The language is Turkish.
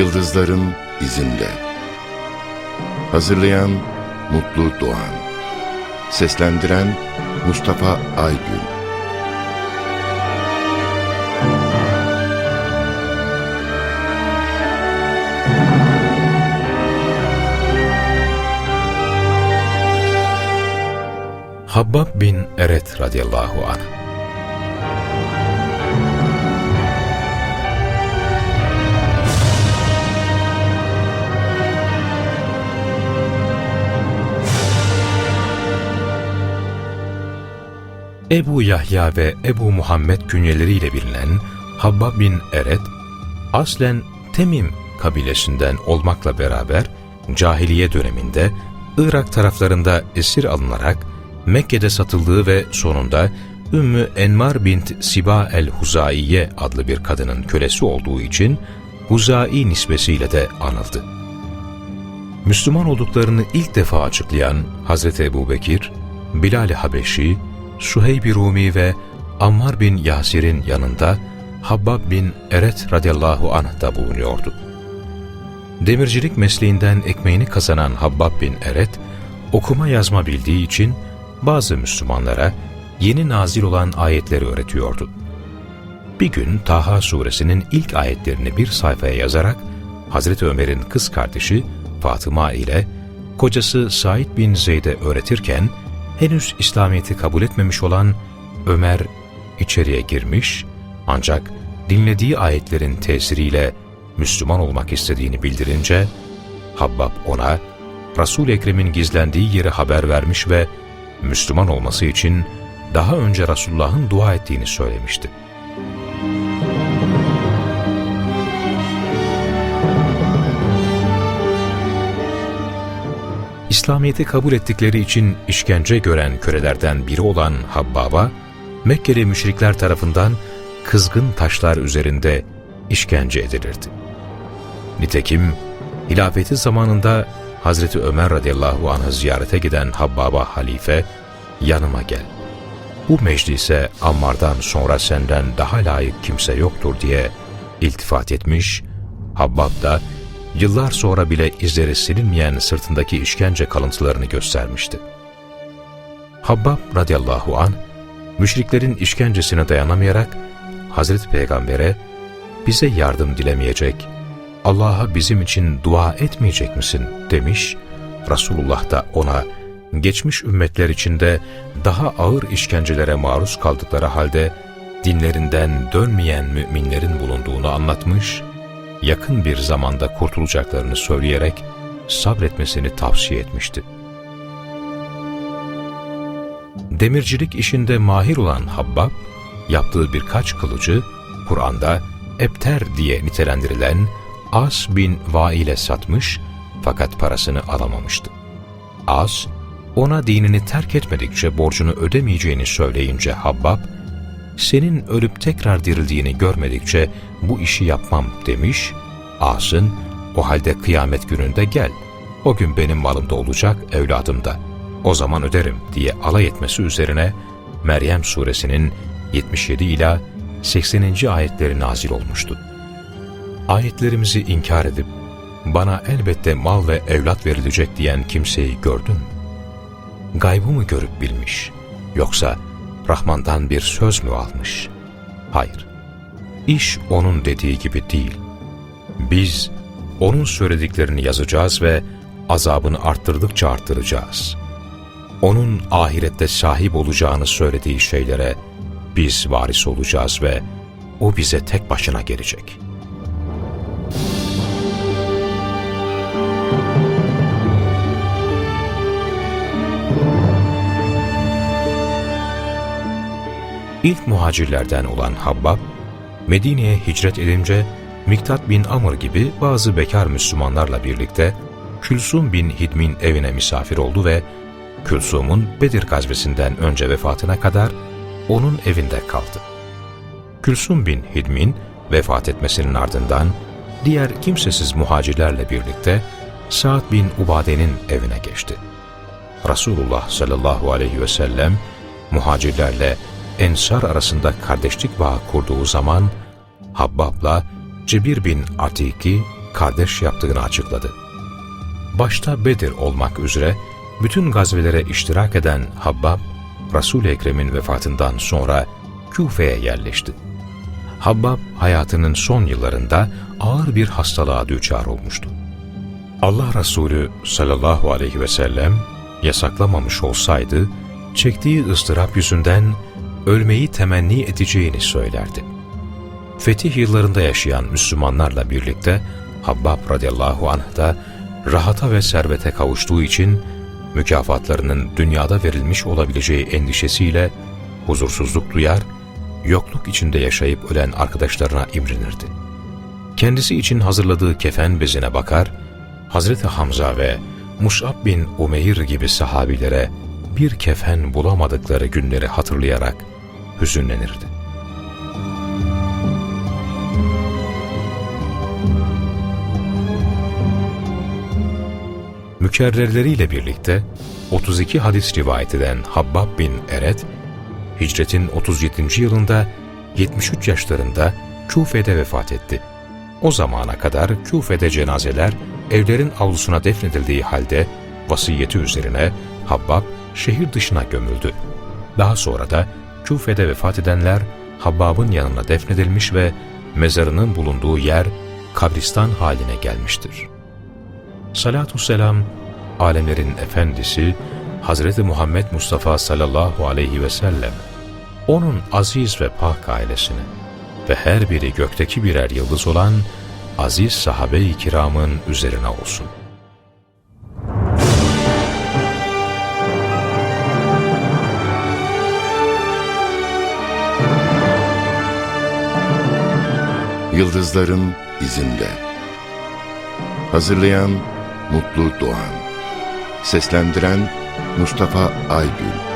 Yıldızların izinde. Hazırlayan Mutlu Doğan. Seslendiren Mustafa Aygün. Habbab bin Eret radıyallahu anh Ebu Yahya ve Ebu Muhammed künyeleriyle bilinen Habbab bin Eret, aslen Temim kabilesinden olmakla beraber cahiliye döneminde Irak taraflarında esir alınarak Mekke'de satıldığı ve sonunda Ümmü Enmar bint Siba el-Huzaiye adlı bir kadının kölesi olduğu için Huzai nisbesiyle de anıldı. Müslüman olduklarını ilk defa açıklayan Hazreti Ebu Bekir, Bilal-i Habeşi, Suheyb-i Rumi ve Ammar bin Yasir'in yanında Habbab bin Eret radıyallahu anh da bulunuyordu. Demircilik mesleğinden ekmeğini kazanan Habbab bin Eret, okuma yazma bildiği için bazı Müslümanlara yeni nazil olan ayetleri öğretiyordu. Bir gün Taha suresinin ilk ayetlerini bir sayfaya yazarak Hazreti Ömer'in kız kardeşi Fatıma ile kocası Said bin Zeyd'e öğretirken henüz İslamiyet'i kabul etmemiş olan Ömer içeriye girmiş ancak dinlediği ayetlerin tesiriyle Müslüman olmak istediğini bildirince Habbab ona Resul-i Ekrem'in gizlendiği yeri haber vermiş ve Müslüman olması için daha önce Resulullah'ın dua ettiğini söylemişti. İslamiyet'i kabul ettikleri için işkence gören kölelerden biri olan Habbab'a, Mekkeli müşrikler tarafından kızgın taşlar üzerinde işkence edilirdi. Nitekim hilafeti zamanında Hazreti Ömer radıyallahu anh'ı ziyarete giden Habbab'a halife, yanıma gel. Bu meclise Ammar'dan sonra senden daha layık kimse yoktur diye iltifat etmiş, Habbab da yıllar sonra bile izleri silinmeyen sırtındaki işkence kalıntılarını göstermişti. Habbab radıyallahu an müşriklerin işkencesine dayanamayarak Hazreti Peygamber'e bize yardım dilemeyecek, Allah'a bizim için dua etmeyecek misin demiş, Resulullah da ona geçmiş ümmetler içinde daha ağır işkencelere maruz kaldıkları halde dinlerinden dönmeyen müminlerin bulunduğunu anlatmış, yakın bir zamanda kurtulacaklarını söyleyerek sabretmesini tavsiye etmişti. Demircilik işinde mahir olan Habbab, yaptığı birkaç kılıcı Kur'an'da Ebter diye nitelendirilen As bin Vail'e satmış fakat parasını alamamıştı. As, ona dinini terk etmedikçe borcunu ödemeyeceğini söyleyince Habbab, senin ölüp tekrar dirildiğini görmedikçe bu işi yapmam demiş, As'ın o halde kıyamet gününde gel, o gün benim malımda olacak evladım da, o zaman öderim diye alay etmesi üzerine Meryem suresinin 77 ila 80. ayetleri nazil olmuştu. Ayetlerimizi inkar edip, bana elbette mal ve evlat verilecek diyen kimseyi gördün mü? Gaybı mı görüp bilmiş, yoksa Rahman'dan bir söz mü almış? Hayır, iş onun dediği gibi değil. Biz onun söylediklerini yazacağız ve azabını arttırdıkça arttıracağız. Onun ahirette sahip olacağını söylediği şeylere biz varis olacağız ve o bize tek başına gelecek.'' İlk muhacirlerden olan Habbab, Medine'ye hicret edince Miktat bin Amr gibi bazı bekar Müslümanlarla birlikte Külsum bin Hidm'in evine misafir oldu ve Külsum'un Bedir gazvesinden önce vefatına kadar onun evinde kaldı. Külsum bin Hidm'in vefat etmesinin ardından diğer kimsesiz muhacirlerle birlikte Sa'd bin Ubade'nin evine geçti. Resulullah sallallahu aleyhi ve sellem muhacirlerle Ensar arasında kardeşlik bağı kurduğu zaman Habbab'la Cebir bin Atiki kardeş yaptığını açıkladı. Başta Bedir olmak üzere bütün gazvelere iştirak eden Habbab, Resul-i Ekrem'in vefatından sonra Küfe'ye yerleşti. Habbab hayatının son yıllarında ağır bir hastalığa düçar olmuştu. Allah Resulü sallallahu aleyhi ve sellem yasaklamamış olsaydı, çektiği ıstırap yüzünden ölmeyi temenni edeceğini söylerdi. Fetih yıllarında yaşayan Müslümanlarla birlikte Habbab radıyallahu anh da rahata ve servete kavuştuğu için mükafatlarının dünyada verilmiş olabileceği endişesiyle huzursuzluk duyar, yokluk içinde yaşayıp ölen arkadaşlarına imrenirdi. Kendisi için hazırladığı kefen bezine bakar, Hazreti Hamza ve Mus'ab bin Umeyr gibi sahabilere bir kefen bulamadıkları günleri hatırlayarak hüzünlenirdi. Mükerrerleriyle birlikte 32 hadis rivayet eden Habbab bin Eret, hicretin 37. yılında 73 yaşlarında Küfe'de vefat etti. O zamana kadar Küfe'de cenazeler evlerin avlusuna defnedildiği halde vasiyeti üzerine Habbab şehir dışına gömüldü. Daha sonra da Küfe'de vefat edenler Habbab'ın yanına defnedilmiş ve mezarının bulunduğu yer kabristan haline gelmiştir. Salatü selam, alemlerin efendisi Hazreti Muhammed Mustafa sallallahu aleyhi ve sellem, onun aziz ve pak ailesine ve her biri gökteki birer yıldız olan aziz sahabe-i kiramın üzerine olsun. Yıldızların izinde. Hazırlayan Mutlu Doğan. Seslendiren Mustafa Aygül